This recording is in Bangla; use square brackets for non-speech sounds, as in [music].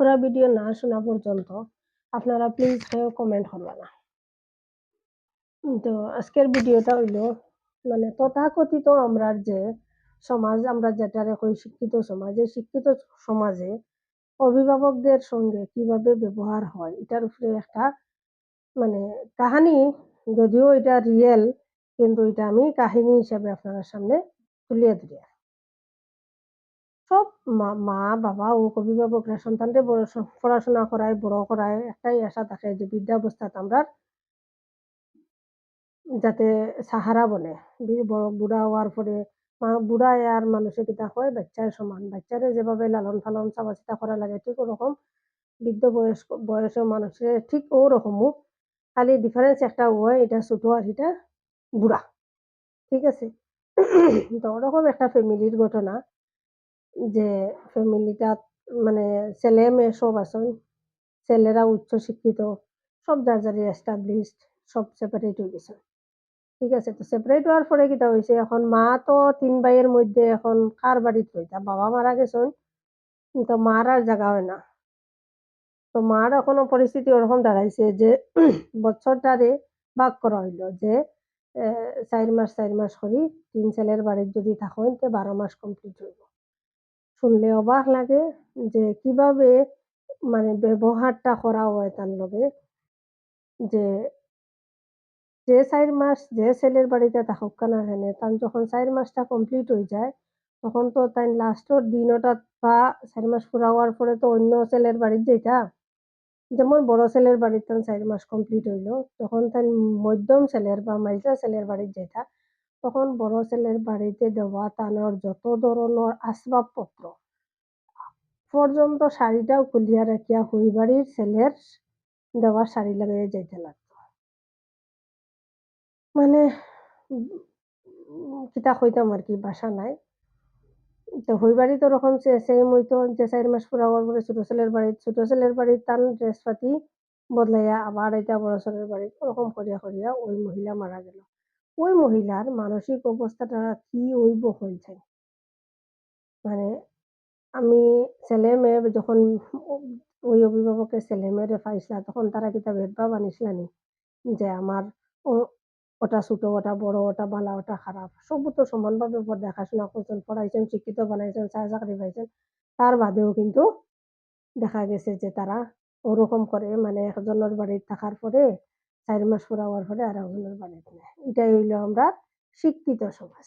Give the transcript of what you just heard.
পুরা ভিডিও না শোনা পর্যন্ত আপনারা প্লিজ কেউ কমেন্ট করবা না। তো আজকের ভিডিওটা হইল মানে তথাকথিত আমরা যে সমাজ, আমরা যেটারে কই শিক্ষিত সমাজ শিক্ষিত সমাজে অভিভাবকদের সঙ্গে কীভাবে ব্যবহার হয়, এটার উপরে একটা মানে কাহানি, যদিও এটা রিয়েল কিন্তু এটা আমি কাহিনী হিসাবে আপনার সামনে তুলিয়ে ধরি। সব মা মা, বাবা ও অভিভাবকরা সন্তানকে বড় পড়াশোনা করায়, বড় করায় একটাই আশা থাকে যে বৃদ্ধাবস্থাত আমরা যাতে সাহারা বনে। বি- বড় বুড়া হওয়ার পরে মা, বুড়া আর মানুষে কিতা হয় বাচ্চার সমান। বাচ্চারে যেভাবে লালন পালন চাওয়া চিতা করা লাগে ঠিক ওরকম বৃদ্ধ বয়স বয়সের মানুষের ঠিক ওরকমও। খালি ডিফারেন্স একটা হয়, এটা ছোট আর এটা বুড়া। ঠিক আছে? তো ওরকম একটা ফ্যামিলির ঘটনা। যে ফ্যামিলিটা মানে ছেলে মেয়ে সব আছেন, ছেলেরা উচ্চ শিক্ষিত, সব যার যারি এস্টাবলিশড সব সেপারেট হয়ে গেছে। ঠিক আছে, তো সেপারেট হওয়ার পরে কিতা হয়েছে এখন মা তো তিন ভাইয়ের মধ্যে এখন কার বাড়িতে রইতা বাবা মারা গেছেন, তো মার আর জায়গা হয় না। তো মার এখনও পরিস্থিতি ওরকম দাঁড়াইছে যে [clears throat] বছরটারে ভাগ করা হইল যে চার মাস চার মাস করি, তিন ছেলের বাড়ির যদি থাকেন, তো বারো মাস কমপ্লিট হইব। শুনলে অবাক লাগে যে কীভাবে মানে ব্যবহারটা করা হয় তার লগে। যে যে চার মাস যে ছেলের বাড়িতে থাকুক কেন, তার যখন চার মাসটা কমপ্লিট হয়ে যায়, তখন তো তাই লাস্টর দিনটা বা চার মাস পুরা হওয়ার পরে তো অন্য ছেলের বাড়ির যেটা যেমন বড় ছেলের বাড়ির তখন চার মাস কমপ্লিট হইল, তখন তাই মধ্যম ছেলের বা মাইজা ছেলের বাড়ির যেটা তখন বড় ছেলের বাড়িতে দেওয়া তানোর যত ধরনের আসবাবপত্র, পর্যন্ত শাড়িটাও খুলিয়া রাখিয়া হই বাড়ির ছেলের দেওয়া শাড়ি লাগাইয়া যাইতে লাগতো মানে কিতা কইতাম আর কি বাসা নাই। তো হই বাড়ি তো ওরকম সেম হইতো, যে চার মাস পুরা হওয়ার পরে ছোট ছেলের বাড়ি, ছোট ছেলের বাড়ি তার ড্রেস পাতি বদলাইয়া আবার এটা বড় ছেলের বাড়ি, ওরকম করিয়া করিয়া ওই মহিলা মারা গেল। ওই মহিলার মানসিক অবস্থাটা কি হইব হয়েছে মানে আমি ছেলে মেয়ে যখন ওই অভিভাবকের ছেলে মেয়েরে পাইছিলা, তখন তারা কিতা ভেদভাব আনিসলানি যে আমার ওটা ছোট, ওটা বড়, ওটা বালা, ওটা খারাপ। সব তো সমানভাবে দেখাশোনা করছেন, পড়াইছেন, শিক্ষিত বানাইছেন চা চাকরি পাইছেন। তার বাদেও কিন্তু দেখা গেছে যে তারা ওরকম করে মানে একজনের বাড়িতে থাকার পরে চার মাস পর হওয়ার পরে আর একজনের বাড়িতে নেয় এটাই হইল আমরা শিক্ষিত সমাজ।